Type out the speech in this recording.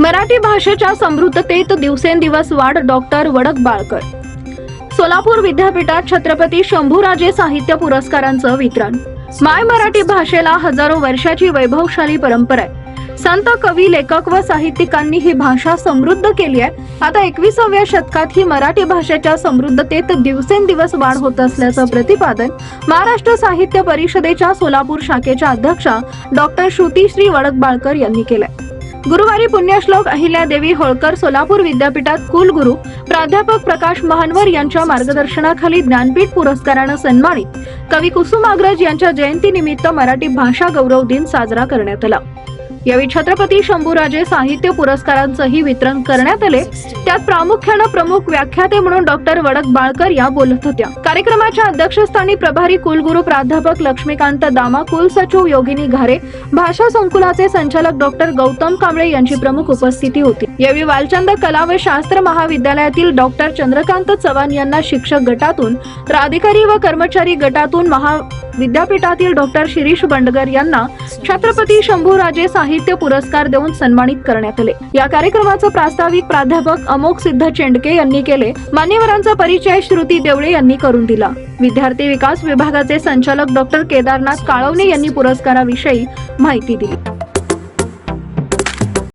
मराठी भाषेच्या समृद्धतेत दिवसेंदिवस वाढ डॉक्टर वडक बाळकर. सोलापूर विद्यापीठात छत्रपती शंभूराजे साहित्य पुरस्कारांचं वितरण. माय मराठी भाषेला हजारो वर्षाची वैभवशाली परंपरा आहे. संत कवी लेखक व साहित्यिकांनी ही भाषा समृद्ध केली आहे. आता एकविसाव्या शतकात ही मराठी भाषेच्या समृद्धतेत दिवसेंदिवस वाढ होत असल्याचं प्रतिपादन महाराष्ट्र साहित्य परिषदेच्या सोलापूर शाखेच्या अध्यक्षा डॉक्टर श्रुतीश्री वडक बाळकर यांनी केलंय. गुरुवारी पुण्यश्लोक अहिल्यादेवी होळकर सोलापूर विद्यापीठात कुलगुरू प्राध्यापक प्रकाश महानवर यांच्या मार्गदर्शनाखाली ज्ञानपीठ पुरस्कारानं सन्मानित. कवी कुसुमाग्रज यांच्या जयंतीनिमित्त मराठी भाषा गौरव दिन साजरा करण्यात आला. यावेळी छत्रपती शंभूराजे साहित्य पुरस्कारांचंही वितरण करण्यात आले. त्यात प्रामुख्यानं प्रमुख व्याख्याते म्हणून डॉक्टर वडक बाळकर या बोलत होत्या. कार्यक्रमाच्या अध्यक्षस्थानी प्रभारी कुलगुरू प्राध्यापक लक्ष्मीकांत दामा कुलसचिव योगिनी घारे भाषा संकुलाचे संचालक डॉक्टर गौतम कांबळे यांची प्रमुख उपस्थिती होती. यावेळी वालचंद कला व शास्त्र महाविद्यालयातील डॉक्टर चंद्रकांत चव्हाण यांना शिक्षक गटातून तर अधिकारी व कर्मचारी गटातून महा विद्यापीठातील डॉक्टर शिरीष बंडगर यांना छत्रपती शंभूराजे साहित्य पुरस्कार देऊन सन्मानित करण्यात आले. या कार्यक्रमाचं प्रास्ताविक प्राध्यापक अमोक सिद्ध चेंडके यांनी केले. मान्यवरांचा परिचय श्रुती देवळे यांनी करून दिला. विद्यार्थी विकास विभागाचे संचालक डॉक्टर केदारनाथ काळवणे यांनी पुरस्काराविषयी माहिती दिली.